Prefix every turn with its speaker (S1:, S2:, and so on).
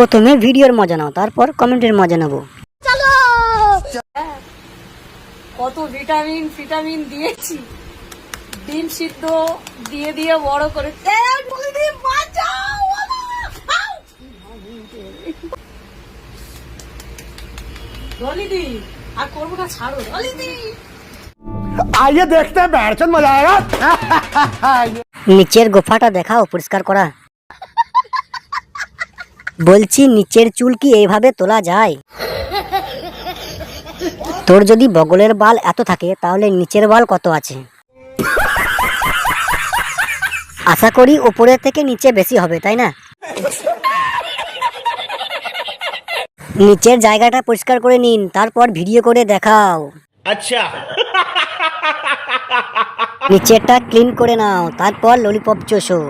S1: প্রথমে ভিডিওর মজা নাও তারপর কমেন্টের মজা নেব।
S2: হ্যাঁ, কত ভিটামিন ভিটামিন দিয়েছি। ডিম সিদ্ধ দিয়ে দিয়ে বড় করে
S1: নিচের গোফাটা দেখাও পরিষ্কার করা। বলছি নিচের চুল কি এইভাবে তোলা যায়? তোর যদি বগলের বাল এত থাকে তাহলে নিচের বাল কত আছে? আশা করি ওপরের থেকে নিচে বেশি হবে তাই না? নিচের জায়গাটা পরিষ্কার করে নিন তারপর ভিডিও করে দেখাও।
S3: আচ্ছা।
S1: নিচেরটা ক্লিন করে নাও তারপর ললিপপ চষো।